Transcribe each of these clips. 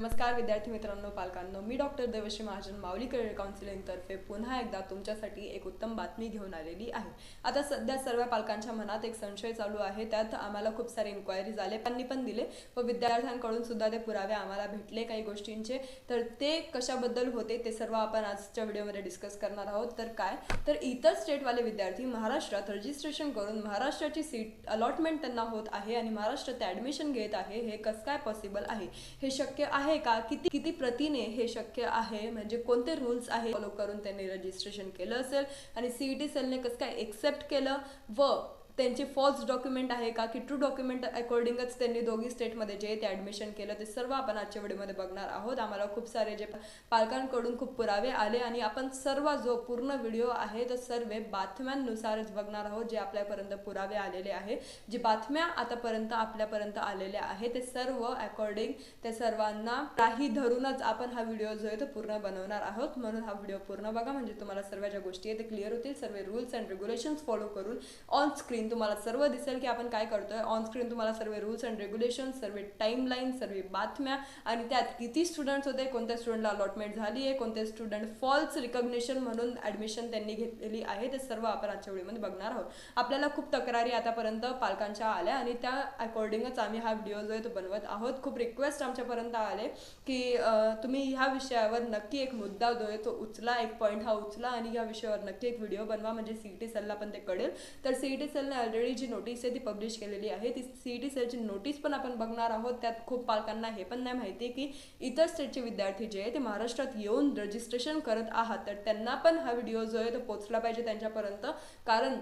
नमस्कार विद्यार्थी मित्रांनो पालकांनो. मी डॉक्टर देवश्री महाजन माऊली करिअर काउन्सिलिंगतर्फे पुन्हा एकदा तुमच्यासाठी एक उत्तम बातमी घेऊन आलेली आहे. आता सध्या सर्व पालकांच्या मनात एक संशय चालू आहे. त्यात आम्हाला खूप सारे इन्क्वायरीज आले त्यांनी पण दिले. व विद्यार्थ्यांकडून सुद्धा ते पुरावे आम्हाला भेटले काही गोष्टींचे. तर ते कशाबद्दल होते ते सर्व आपण आजच्या व्हिडिओमध्ये डिस्कस करणार आहोत. तर काय? तर इतर स्टेटवाले विद्यार्थी महाराष्ट्रात रजिस्ट्रेशन करून महाराष्ट्राची सीट अलॉटमेंट त्यांना होत आहे आणि महाराष्ट्रात ॲडमिशन घेत आहे. हे कसं काय पॉसिबल आहे? हे शक्य आहे का? किती किती प्रतीने हे शक्य आहे? म्हणजे कोणते रूल्स आहे फॉलो करून त्यांनी रजिस्ट्रेशन केलं असेल आणि सीईटी सेलने कसं काय एक्सेप्ट केलं? व त्यांचे फॉल्स डॉक्युमेंट आहे का की ट्रू डॉक्युमेंट अकॉर्डिंगच त्यांनी दोघी स्टेटमध्ये जे ते ॲडमिशन केलं ते सर्व आपण आजच्या व्हिडिओमध्ये बघणार आहोत. आम्हाला खूप सारे जे पालकांकडून खूप पुरावे आले आणि आपण सर्व जो पूर्ण व्हिडिओ आहे तो सर्व बातम्यांनुसारच बघणार आहोत जे आपल्यापर्यंत पुरावे आलेले आहे. जे बातम्या आतापर्यंत आपल्यापर्यंत आलेल्या आहे ते सर्व अकॉर्डिंग त्या सर्वांना काही धरूनच आपण हा व्हिडिओ जो आहे तो पूर्ण बनवणार आहोत. म्हणून हा व्हिडिओ पूर्ण बघा. म्हणजे तुम्हाला सर्व ज्या गोष्टी आहेत ते क्लिअर होतील. सर्व रूल्स अँड रेग्युलेशन्स फॉलो करून ऑन स्क्रीन तुम्हाला सर्व दिसेल की आपण काय करतोय. ऑन स्क्रीन तुम्हाला सर्व रूल्स अँड रेग्युलेशन सर्व टाईम लाईन सर्व बातम्या आणि त्यात किती स्टुडंट्स होते कोणत्या स्टुडंटला अलॉटमेंट झाली आहे कोणते स्टुडंट फॉल्स रिकग्नेशन म्हणून ॲडमिशन त्यांनी घेतलेली आहे ते सर्व आपण आजच्या व्हिडिओमध्ये बघणार आहोत. आपल्याला खूप तक्रारी आतापर्यंत पालकांच्या आल्या आणि त्या अकॉर्डिंगच आम्ही हा व्हिडिओ जो आहे तो बनवत आहोत. खूप रिक्वेस्ट आमच्यापर्यंत आले की तुम्ही ह्या विषयावर नक्की एक मुद्दा जो आहे तो उचला एक पॉईंट हा उचला आणि या विषयावर नक्की एक व्हिडिओ बनवा. म्हणजे सी ई टी सेलला पण ते कळेल. तर सी टी सेलने ऑलरेडी जी नोटीस आहे ती पब्लिश केलेली आहे. ती सी ई टी सेलची नोटीस पण आपण बघणार आहोत. त्यात खूप पालकांना हे पण नाही माहिती की इतर स्टेटचे विद्यार्थी जे आहे ते महाराष्ट्रात येऊन रजिस्ट्रेशन करत आहात. तर त्यांना पण हा व्हिडिओ जो आहे तो पोचला पाहिजे त्यांच्यापर्यंत. कारण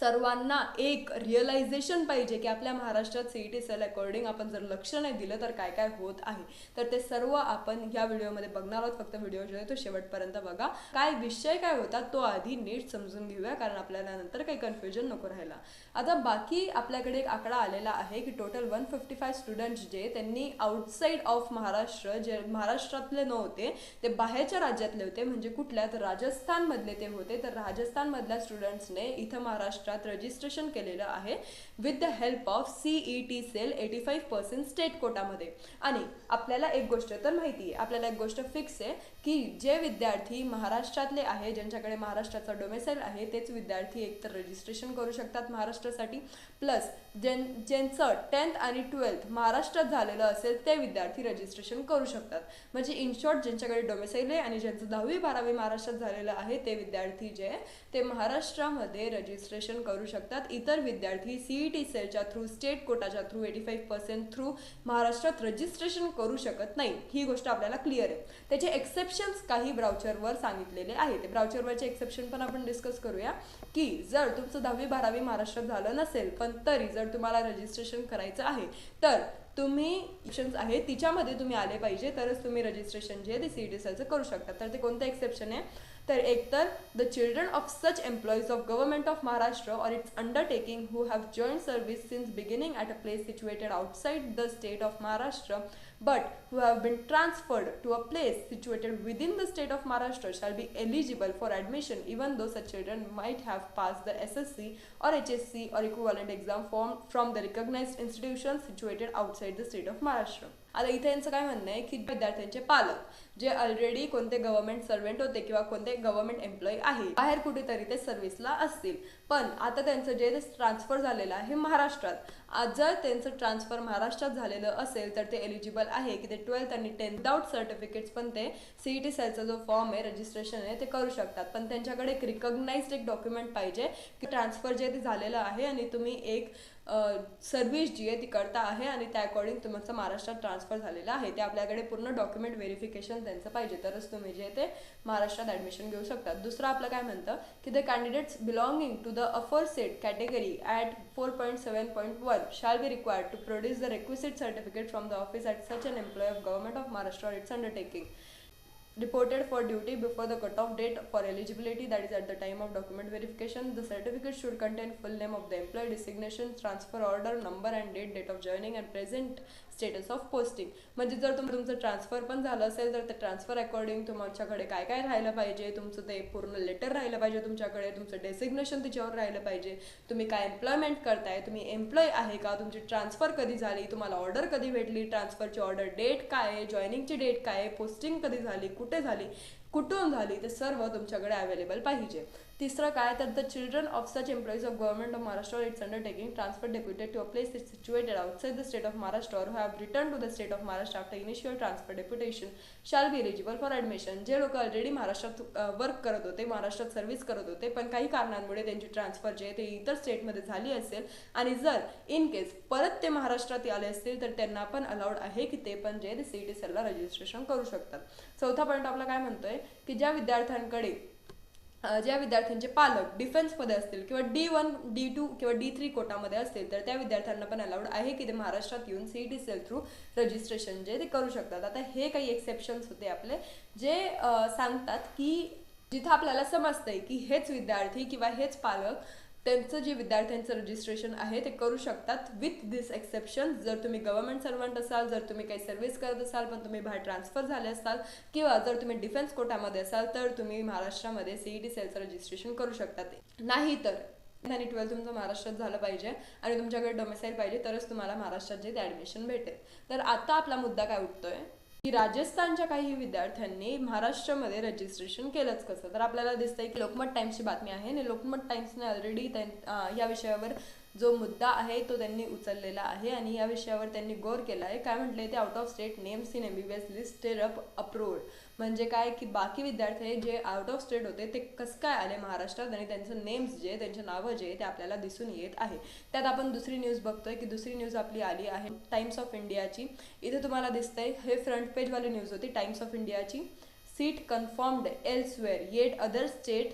सर्वांना एक रिअलायझेशन पाहिजे की आपल्या महाराष्ट्रात C E T cell according आपण जर लक्ष नाही दिलं तर काय काय होत आहे. तर ते सर्व आपण या व्हिडिओमध्ये बघणार आहोत. फक्त व्हिडिओ जो आहे तो शेवटपर्यंत बघा. काय विषय काय होता तो आधी नीट समजून घेऊया कारण आपल्याला नंतर काही कन्फ्युजन नको राहिला आता बाकी आपल्याकडे एक आकडा आलेला आहे की total one fifty five students जे त्यांनी आउटसाईड ऑफ महाराष्ट्र जे महाराष्ट्रातले नव्हते ते बाहेरच्या राज्यातले होते. म्हणजे कुठल्या तर राजस्थानमधले ते होते. तर राजस्थानमधल्या स्टुडंट्सने इथं महाराष्ट्र महाराष्ट्रात रजिस्ट्रेशन केलेलं आहे with the help of C E T cell eighty five percent state कोटामध्ये आणि आपल्याला एक गोष्ट तर माहिती आहे आपल्याला एक गोष्ट फिक्स आहे की जे विद्यार्थी महाराष्ट्रातले आहे ज्यांच्याकडे महाराष्ट्राचा डोमेसाईल आहे तेच विद्यार्थी एकतर रजिस्ट्रेशन करू शकतात महाराष्ट्रासाठी. प्लस ज्यां ज्यांचं टेन्थ आणि ट्वेल्थ महाराष्ट्रात झालेलं असेल ते विद्यार्थी रजिस्ट्रेशन करू शकतात. म्हणजे इन शॉर्ट ज्यांच्याकडे डोमेसाईल आहे आणि ज्यांचं दहावी बारावी महाराष्ट्रात झालेलं आहे ते विद्यार्थी जे ते महाराष्ट्रामध्ये रजिस्ट्रेशन करू शकतात. इतर विद्यार्थी सी ई टी सेलच्या through state कोटाच्या through eighty five percent through महाराष्ट्रात रजिस्ट्रेशन करू शकत नाही. ही गोष्ट आपल्याला क्लिअर आहे. त्याचे एक्सेप्शन्स काही ब्राउचरवर सांगितलेले आहे. ते ब्राउचरवरचे एक्सेप्शन पण आपण डिस्कस करूया की जर तुमचं दहावी बारावी महाराष्ट्रात झालं नसेल पण तरी जर तुम्हाला रजिस्ट्रेशन करायचं आहे तर तुम्ही ऑप्शन्स आहे तिच्यामध्ये तुम्ही आले पाहिजे तरच तुम्ही रजिस्ट्रेशन जे ते सी डी सेलचं करू शकता. तर ते कोणतं एक्सेप्शन आहे? तर एकतर the children of such employees of government of Maharashtra or its undertaking who have joint service since beginning at a place situated outside the state of Maharashtra but who have been transferred to a place situated within the state of Maharashtra shall be eligible for admission even though such children might have passed the SSC or HSC or equivalent exam form from the recognized institution situated outside the state of Maharashtra. आता इथे यांचं काय म्हणणं आहे की विद्यार्थ्यांचे पालक जे ऑलरेडी कोणते गव्हर्नमेंट सर्वेंट होते किंवा कोणते गव्हर्नमेंट एम्प्लॉई आहे बाहेर कुठेतरी ते सर्व्हिसला असतील. पण आता त्यांचं जे ट्रान्सफर झालेलं आहे महाराष्ट्रात आज जर त्यांचं ट्रान्सफर महाराष्ट्रात झालेलं असेल तर ते एलिजिबल आहे की ते ट्वेल्थ आणि टेन्थ विदाउट सर्टिफिकेट्स पण ते सी टी सेलचा जो फॉर्म आहे रजिस्ट्रेशन आहे ते करू शकतात. पण त्यांच्याकडे एक रिकग्नाइज्ड एक डॉक्युमेंट पाहिजे की ट्रान्सफर जे ते झालेलं आहे आणि तुम्ही एक सर्व्हिस जी आहे ती करता आहे आणि त्या अकॉर्डिंग तुमचं महाराष्ट्रात ट्रान्सफर झालेलं आहे. ते आपल्याकडे पूर्ण डॉक्युमेंट व्हेरिफिकेशन त्यांचं पाहिजे. तरच तुम्ही जे ते महाराष्ट्रात ॲडमिशन घेऊ शकतात. दुसरं आपलं काय म्हणतं की the candidates belonging to the aforesaid category at four point seven point one shall be required to produce the requisite certificate from the office at such an employ of government of Maharashtra its undertaking reported for duty before the cutoff date for eligibility that is at the time of document verification. The certificate should contain full name of the employee designation transfer order number and date date of joining and present status of posting म्हणजे जर तुम्ही तुमचं transfer पण झालं असेल तर ते transfer according तुमच्याकडे काय काय राहिलं पाहिजे? तुमचं ते पूर्ण लेटर राहिलं पाहिजे तुमच्याकडे? तुमचं डेसिग्नेशन तिच्यावर राहिलं पाहिजे? तुम्ही काय एम्प्लॉयमेंट करताय? तुम्ही एम्प्लॉय आहे का? तुमची ट्रान्सफर कधी झाली? तुम्हाला ऑर्डर कधी भेटली? ट्रान्सफरची ऑर्डर डेट काय आहे? जॉईनिंगची डेट काय आहे? पोस्टिंग कधी झाली? कुठे झाली? कुठून झाली? ते सर्व तुमच्याकडे अवेलेबल पाहिजे. तिसरं काय? तर the children of such employees of government of Maharashtra its undertaking transfer deputed to a place is situated outside the state of Maharashtra or have return to the state of Maharashtra after initial transfer deputation shall be eligible for admission जे लोक already महाराष्ट्रात work करत होते महाराष्ट्रात service करत होते पण काही कारणांमुळे त्यांची ट्रान्सफर जे ते इतर स्टेटमध्ये झाली असेल. आणि जर इन केस परत ते महाराष्ट्रात आले असतील तर त्यांना पण अलाउड आहे की ते पण जे ते सी टी सेलला रजिस्ट्रेशन करू शकतात. चौथा पॉईंट आपला काय म्हणतोय? की ज्या विद्यार्थ्यांकडे ज्या विद्यार्थ्यांचे पालक डिफेन्समध्ये असतील किंवा डी वन डी टू किंवा डी थ्री कोटामध्ये असतील तर त्या विद्यार्थ्यांना पण अलाउड आहे की ते महाराष्ट्रात येऊन C T cell through registration जे ते करू शकतात. आता हे काही एक्सेप्शन्स होते आपले जे सांगतात की जिथं आपल्याला समजतंय की हेच विद्यार्थी किंवा हेच पालक त्यांचं जे विद्यार्थ्यांचं रजिस्ट्रेशन आहे ते करू शकतात विथ दिस एक्सेप्शन जर तुम्ही गव्हर्नमेंट सर्वंट असाल जर तुम्ही काही सर्व्हिस करत असाल पण तुम्ही बाहेर ट्रान्सफर झाले असाल किंवा जर तुम्ही डिफेन्स कोटामध्ये असाल तर तुम्ही महाराष्ट्रामध्ये सीई टी सेलचं रजिस्ट्रेशन करू शकतात. नाही तर आणि ट्वेल्थ तुमचं महाराष्ट्रात झालं पाहिजे आणि तुमच्याकडे डोमेसाईल पाहिजे तरच तुम्हाला महाराष्ट्रात जे ते ॲडमिशन भेटेल. तर आता आपला मुद्दा काय उठतोय? की राजस्थानच्या काही विद्यार्थ्यांनी महाराष्ट्रामध्ये रजिस्ट्रेशन केलंच कसं? तर आपल्याला दिसतंय की लोकमत टाइम्सची बातमी आहे आणि लोकमत टाइम्सने ऑलरेडी या विषयावर जो मुद्दा आहे तो त्यांनी उचललेला आहे आणि या विषयावर त्यांनी गौर केला आहे. काय म्हटलंय ते? Out of state names in M B B S listed up approved म्हणजे काय की बाकी विद्यार्थी जे आउट ऑफ स्टेट होते ते कसं काय आले महाराष्ट्रात आणि त्यांचं नेम्स जे त्यांचे नावं जे ते आपल्याला दिसून येत आहे. त्यात आपण दुसरी न्यूज बघतोय की दुसरी न्यूज आपली आली आहे टाइम्स ऑफ इंडियाची इथे तुम्हाला दिसतंय हे फ्रंट पेजवाली न्यूज होती टाइम्स ऑफ इंडियाची seat confirmed elsewhere yet other state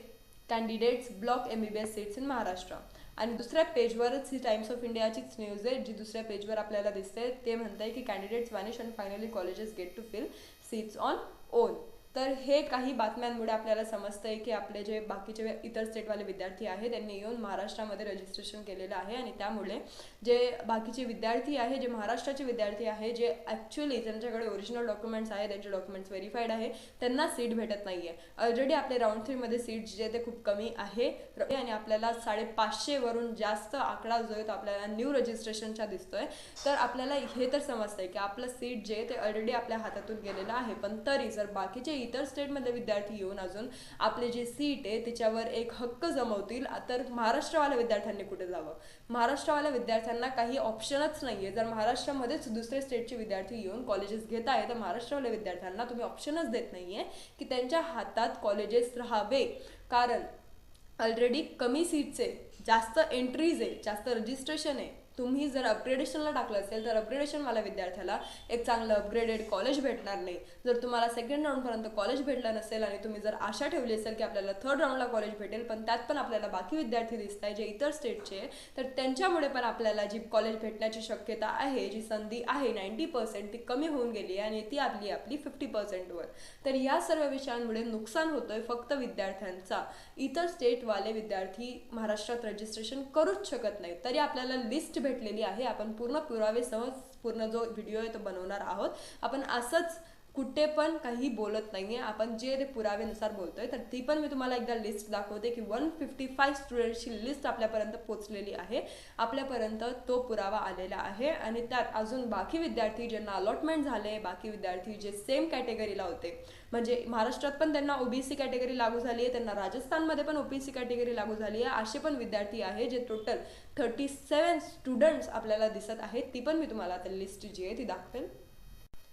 candidates block M B B S seats in Maharashtra आणि दुसऱ्या पेजवरच ही टाइम्स ऑफ इंडियाचीच न्यूज आहे जी दुसऱ्या पेजवर आपल्याला दिसते ते म्हणत आहे की candidates vanish and finally colleges get to fill seats on hoy. तर हे काही बातम्यांमुळे आपल्याला समजतंय की आपले जे बाकीचे इतर स्टेटवाले विद्यार्थी आहे त्यांनी येऊन महाराष्ट्रामध्ये रजिस्ट्रेशन केलेलं आहे आणि त्यामुळे जे बाकीचे विद्यार्थी आहे जे महाराष्ट्राचे विद्यार्थी आहे जे ॲक्च्युली त्यांच्याकडे ओरिजिनल डॉक्युमेंट्स आहे त्यांचे डॉक्युमेंट्स व्हेरीफाईड आहे त्यांना सीट भेटत नाही आहे ऑलरेडी आपले राऊंड थ्रीमध्ये सीट जे ते खूप कमी आहे आणि आपल्याला साडेपाचशेवरून जास्त आकडा जो आहे तो आपल्याला न्यू रजिस्ट्रेशनचा दिसतोय. तर आपल्याला हे तर समजतंय की आपलं सीट जे ते ऑलरेडी आपल्या हातातून गेलेलं आहे पण तरी जर बाकीचे इतर स्टेटमधले विद्यार्थी येऊन अजून आपले जे सीट आहे त्याच्यावर एक हक्क जमवतील तर महाराष्ट्रवाल्या विद्यार्थ्यांनी कुठे जावं? महाराष्ट्रवाल्या विद्यार्थ्यांना काही ऑप्शनच नाही आहे जर महाराष्ट्रामध्येच दुसरे स्टेटचे विद्यार्थी येऊन कॉलेजेस घेत आहे तर महाराष्ट्रवाल्या विद्यार्थ्यांना तुम्ही ऑप्शनच देत नाही आहे की त्यांच्या हातात कॉलेजेस राहावे. कारण ऑलरेडी कमी सीट्स जास्त एंट्रीज आहे जास्त रजिस्ट्रेशन आहे. तुम्ही जर अपग्रेडेशनला टाकलं असेल तर अपग्रेडेशनवाल्या विद्यार्थ्याला एक चांगलं अपग्रेडेड कॉलेज भेटणार नाही. जर तुम्हाला सेकंड राऊंडपर्यंत कॉलेज भेटलं नसेल आणि तुम्ही जर आशा ठेवली असेल की आपल्याला थर्ड राऊंडला कॉलेज भेटेल पण त्यात पण आपल्याला बाकी विद्यार्थी दिसत आहे जे इतर स्टेटचे तर त्यांच्यामुळे पण आपल्याला जी कॉलेज भेटण्याची शक्यता आहे जी संधी आहे नाईन्टी पर्सेंट ती कमी होऊन गेली आहे आणि ती आपली आपली फिफ्टी पर्सेंटवर तर या सर्व विषयांमुळे नुकसान होतोय फक्त विद्यार्थ्यांचा. इतर स्टेटवाले विद्यार्थी महाराष्ट्रात रजिस्ट्रेशन करूच शकत नाही तरी आपल्याला लिस्ट भेट भेटलेली आहे. आपण पूर्ण पुरावेसह पूर्ण जो व्हिडिओ आहे तो बनवणार आहोत. आपण असंच कुठे पण काही बोलत नाही आहे आपण जे ते पुरावेनुसार बोलतोय तर ती पण मी तुम्हाला एकदा लिस्ट दाखवते की वन फिफ्टी फाय स्टुडंटची लिस्ट आपल्यापर्यंत पोचलेली आहे. आपल्यापर्यंत तो पुरावा आलेला आहे. आणि त्यात अजून बाकी विद्यार्थी ज्यांना अलॉटमेंट झाले बाकी विद्यार्थी जे सेम कॅटेगरीला होते. म्हणजे महाराष्ट्रात पण त्यांना ओबीसी कॅटेगरी लागू झाली आहे त्यांना राजस्थानमध्ये पण ओबीसी कॅटेगरी लागू झाली आहे. असे पण विद्यार्थी आहे जे टोटल थर्टी सेवन स्टुडंट्स आपल्याला दिसत आहेत. ती पण मी तुम्हाला आता लिस्ट जी आहे ती दाखवेल.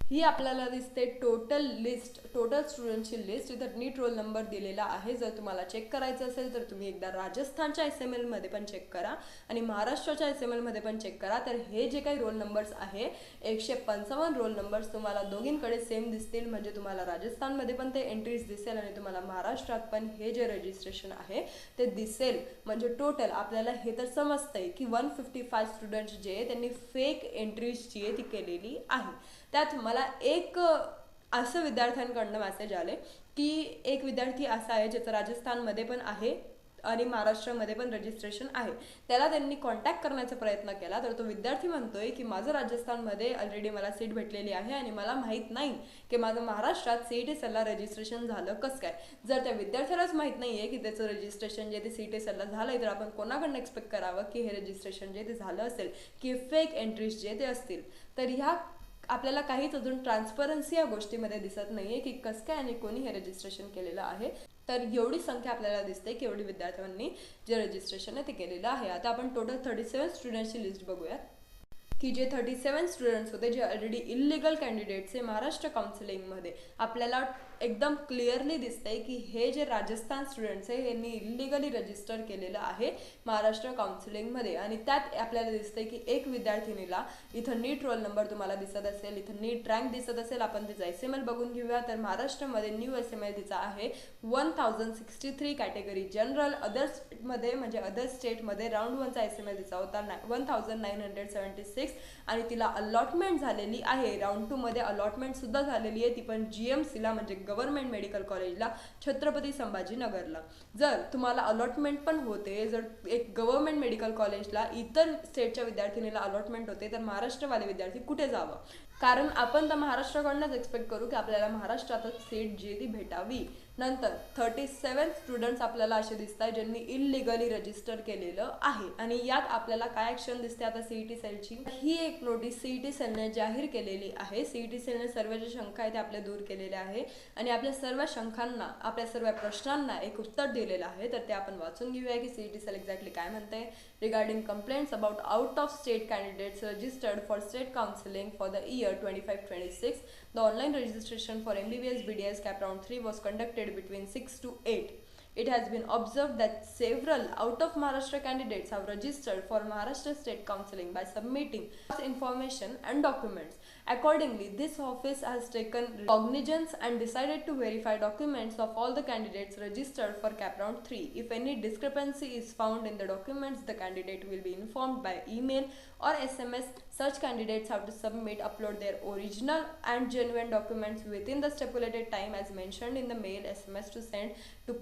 ही आपल्याला दिसते टोटल लिस्ट टोटल स्टुडंटची लिस्ट इथं नीट रोल नंबर दिलेला आहे. जर तुम्हाला चेक करायचं असेल तर तुम्ही एकदा राजस्थानच्या एस एम एलमध्ये पण चेक करा आणि महाराष्ट्राच्या एस एम एलमध्ये पण चेक करा. तर हे जे काही रोल नंबर्स आहे एकशे पंचावन्न रोल नंबर्स तुम्हाला दोघींकडे सेम दिसतील. म्हणजे तुम्हाला राजस्थानमध्ये पण ते एंट्रीज दिसेल आणि तुम्हाला महाराष्ट्रात पण हे जे रजिस्ट्रेशन आहे ते दिसेल. म्हणजे टोटल आपल्याला हे तर समजतंय की वन फिफ्टी फाय स्टुडंट्स जे त्यांनी फेक एंट्रीज जी आहे ती केलेली आहे. त्यात मला एक असं विद्यार्थ्यांकडनं मॅसेज आले की एक विद्यार्थी असा आहे ज्याचं राजस्थानमध्ये पण आहे आणि महाराष्ट्रामध्ये पण रजिस्ट्रेशन आहे. त्याला त्यांनी कॉन्टॅक्ट करण्याचा प्रयत्न केला. तर तो विद्यार्थी म्हणतोय की माझं राजस्थानमध्ये ऑलरेडी मला सीट भेटलेली आहे आणि मला माहीत नाही की माझं महाराष्ट्रात सी टी सेलला रजिस्ट्रेशन झालं कसं काय? जर त्या विद्यार्थ्यालाच माहीत नाही आहे की त्याचं रजिस्ट्रेशन जे ते सी टी सेलला झालं आहे तर आपण कोणाकडनं एक्सपेक्ट करावं की हे रजिस्ट्रेशन जे ते झालं असेल की फेक एंट्रीज जे ते असतील? तर ह्या आपल्याला काहीच अजून ट्रान्सपरन्सी या गोष्टीमध्ये दिसत नाही आहे की कसं काय आणि कोणी हे रजिस्ट्रेशन केलेलं आहे. तर एवढी संख्या आपल्याला दिसते की एवढी विद्यार्थ्यांनी जे रजिस्ट्रेशन आहे ते केलेलं आहे. आता आपण टोटल थर्टी सेवन स्टुडंट्सची लिस्ट बघूयात. की जे थर्टी सेवन स्टुडंट्स होते जे ऑलरेडी इलिगल कॅन्डिडेट्स आहे महाराष्ट्र काउन्सिलिंगमध्ये आपल्याला एकदम क्लिअरली दिसतंय की हे जे राजस्थान स्टुडंट्स आहे यांनी इलिगली रजिस्टर केलेलं आहे महाराष्ट्र काउन्सिलिंगमध्ये आणि त्यात आपल्याला दिसतंय की एक विद्यार्थिनीला इथं नीट रोल नंबर तुम्हाला दिसत असेल इथं नीट रँक दिसत असेल. आपण तिचा एस एम एल बघून घेऊया. तर महाराष्ट्रामध्ये न्यू एस एम एल तिचा आहे one thousand sixty three category general other स्टेटमध्ये म्हणजे अदर स्टेटमध्ये राऊंड वनचा एस एम एल तिचा होता one thousand nine hundred seventy six आणि तिला अलॉटमेंट झालेली आहे. राऊंड टूमध्ये अलॉटमेंट सुद्धा झालेली आहे. ती पण जी एम सीला म्हणजे गव्हर्नमेंट मेडिकल कॉलेजला छत्रपती संभाजीनगरला. जर तुम्हाला अलॉटमेंट पण होते जर एक गव्हर्नमेंट मेडिकल कॉलेजला इतर स्टेटच्या विद्यार्थिनीला अलॉटमेंट होते तर महाराष्ट्रवाले विद्यार्थी कुठे जावं? कारण आपण तर महाराष्ट्राकडनंच एक्सपेक्ट करू की आपल्याला महाराष्ट्रातच सीट जी ती भेटावी. नंतर थर्टी सेवन स्टुडंट्स आपल्याला असे दिसत आहे ज्यांनी इलिगली रजिस्टर केलेलं आहे. आणि यात आपल्याला काय ॲक्शन दिसते आता सीईटी सेलची ही एक नोटीस सीईटी सेलने जाहीर केलेली आहे. सीईटी सेलने सर्व ज्या शंका आहेत त्या आपल्या दूर केलेल्या आहे. आणि आपल्या सर्व शंकांना आपल्या सर्व प्रश्नांना एक उत्तर दिलेलं आहे. तर ते आपण वाचून घेऊया की सीईटी सेल एक्झॅक्टली काय म्हणते regarding complaints about out-of-state candidates registered for state counseling for the year 25-26. The online registration for MBBS BDS CAP round 3 was conducted between 6 to 8. It has been observed that several out of Maharashtra candidates have registered for Maharashtra State Counseling by submitting information and documents. Accordingly, this office has taken cognizance and decided to verify documents of all the candidates registered for CAP Round 3. If any discrepancy is found in the documents, the candidate will be informed by email or SMS. Such candidates have to submit, upload their original and genuine documents within the stipulated time as mentioned in the mail SMS to send to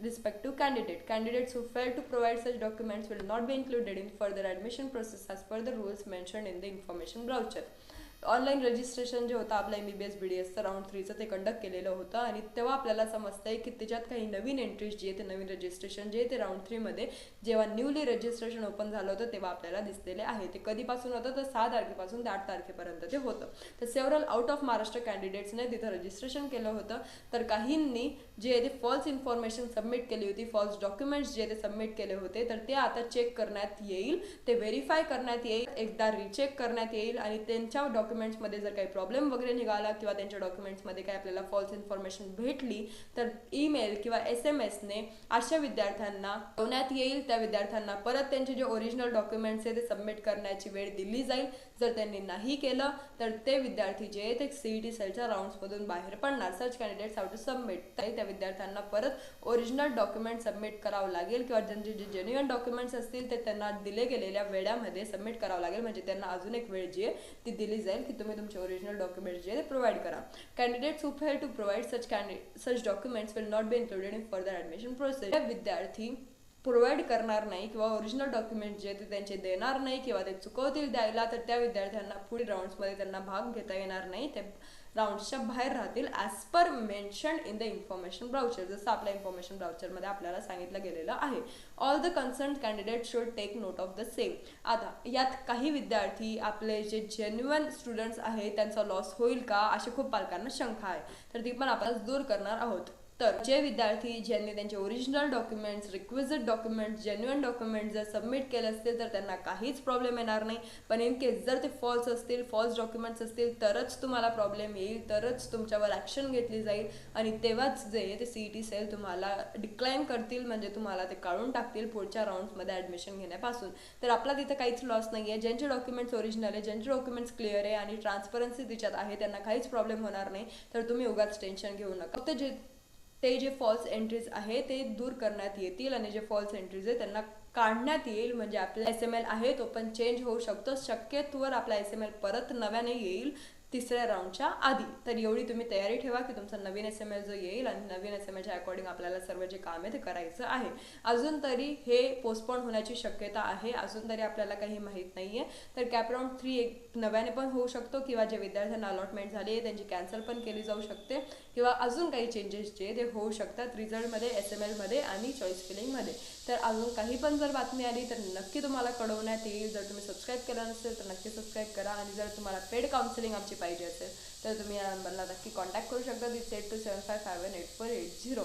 respective candidate. Candidates who fail to provide such documents will not be included in further admission process as per the rules mentioned in the information brochure. Online registration जे होतं आपलं M B B S B D एसचं round थ्रीचं ते conduct केलेलं होतं. आणि तेव्हा आपल्याला समजतं आहे की त्याच्यात काही नवीन एंट्रीज जे आहे ते नवीन रजिस्ट्रेशन जे आहे ते राऊंड थ्रीमध्ये जेव्हा न्यूली रजिस्ट्रेशन ओपन झालं होतं तेव्हा आपल्याला दिसलेले आहे. ते कधीपासून होतं? तर सहा तारखेपासून ते आठ तारखेपर्यंत ते होतं. तर सेवरल आउट ऑफ महाराष्ट्र कॅन्डिडेट्सने तिथं रजिस्ट्रेशन केलं होतं. तर काहींनी जे आहे ते फॉल्स इन्फॉर्मेशन सबमिट केली होती फॉल्स डॉक्युमेंट्स जे ते सबमिट केले होते. तर ते आता चेक करण्यात येईल. ते व्हेरीफाय करण्यात येईल. एकदा रिचेक करण्यात येईल. आणि त्यांच्या डॉक्युमेंट डॉक्युमेंट्समध्ये जर काही प्रॉब्लेम वगैरे निघाला किंवा त्यांच्या डॉक्युमेंट्समध्ये काही आपल्याला फॉल्स इन्फॉर्मेशन भेटली तर ईमेल किंवा एस एम एसने अशा विद्यार्थ्यांना ठेवण्यात येईल. त्या विद्यार्थ्यांना परत त्यांचे जे ओरिजिनल डॉक्युमेंट्स आहे ते सबमिट करण्याची वेळ दिली जाईल. जर त्यांनी नाही केलं तर ते विद्यार्थी जे आहेत ते सीई टी सेलच्या राऊंड्समधून बाहेर पडणार. सर्च कॅन्डिडेट्स हाव टू सबमिट त्या विद्यार्थ्यांना परत ओरिजिनल डॉक्युमेंट सबमिट करावं लागेल किंवा ज्यांचे जे जेन्युअन डॉक्युमेंट्स असतील ते त्यांना दिले गेलेल्या वेळामध्ये सबमिट करावं लागेल. म्हणजे त्यांना अजून एक वेळ जी आहे ती दिली जाईल. की तुम्ही तुमचे ओरिजिनल डॉक्युमेंट्स जे प्रोव्हाइड करा. Candidates who fail to provide such candidate such documents will not be included in further admission process विद्यार्थी प्रोव्हाइड करणार नाही किंवा ओरिजिनल डॉक्युमेंट जे ते त्यांचे देणार नाही किंवा ते चुकवतील द्यायला तर त्या विद्यार्थ्यांना पुढील राऊंड्समध्ये त्यांना भाग घेता येणार नाही. ते राऊंडच्या बाहेर राहतील as per mention in the information brochure जसं आपल्या इन्फॉर्मेशन ब्राउचरमध्ये आपल्याला सांगितलं गेलेलं आहे. All the concern candidate should take note of the same आता यात काही विद्यार्थी आपले जे जेन्युअन स्टुडंट्स आहेत त्यांचा लॉस होईल का? असे खूप पालकांना शंका आहे. तर ती पण आपण दूर करणार आहोत. तर जे विद्यार्थी ज्यांनी त्यांचे original documents requested documents genuine documents जर सबमिट केले असतील तर त्यांना काहीच प्रॉब्लेम येणार नाही. पण इन केस जर ते फॉल्स असतील फॉल्स डॉक्युमेंट्स असतील तरच तुम्हाला प्रॉब्लेम येईल तरच तुमच्यावर ॲक्शन घेतली जाईल. आणि तेव्हाच जे ते सी ई टी सेल तुम्हाला डिक्लाईन करतील म्हणजे तुम्हाला ते काढून टाकतील पुढच्या राऊंडमध्ये ॲडमिशन घेण्यापासून. तर आपला तिथं काहीच लॉस नाही आहे ज्यांचे डॉक्युमेंट्स ओरिजिनल आहे ज्यांचे डॉक्युमेंट्स क्लिअर आहे आणि ट्रान्सपरन्सी तिच्यात आहे त्यांना काहीच प्रॉब्लेम होणार नाही. तर तुम्ही उगाच टेन्शन घेऊ नका. फक्त जे ते जे फॉल्स एंट्रीज आहे ते दूर करण्यात येतील आणि जे फॉल्स एंट्रीज आहे त्यांना काढण्यात येईल. म्हणजे आपला एस एम एल आहे तो पण चेंज होऊ शकतो. शक्यतोवर आपला एस एम एल परत नव्याने येईल. तिसऱ्या राऊंडच्या आधी. तर एवढी तुम्ही तयारी ठेवा की तुमचा नवीन एस एम एल जो येईल आणि नवीन एस एम एलच्या अकॉर्डिंग आपल्याला सर्व जे काम आहे ते करायचं आहे. अजून तरी हे पोस्टपोन होण्याची शक्यता आहे. अजून तरी आपल्याला काही माहीत नाही आहे तर कॅपराऊंड थ्री एक नव्याने पण होऊ शकतो किंवा जे विद्यार्थ्यांना अलॉटमेंट झाली आहे त्यांची कॅन्सल पण केली जाऊ शकते किंवा अजून काही चेंजेस जे ते होऊ शकतात रिझल्टमध्ये एस एम एलमध्ये आणि चॉईस फिलिंगमध्ये तर अजून काही पण जर बातमी आली तर नक्की तुम्हाला कळवण्यात येईल. जर तुम्ही सबस्क्राईब केलं नसेल तर नक्की सबस्क्राईब करा आणि जर तुम्हाला पेड काउन्सिलिंग आमची पाहिजे असेल तर तुम्ही या नंबरला नक्की कॉन्टॅक्ट करू शकता. This eight two seven five five one eight four eight zero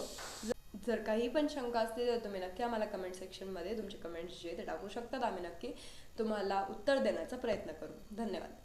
जर काही पण शंका असतील तर तुम्ही नक्की आम्हाला कमेंट सेक्शनमध्ये तुमचे कमेंट्स जे ते टाकू शकतात. आम्ही नक्की तुम्हाला उत्तर देण्याचा प्रयत्न करू. धन्यवाद.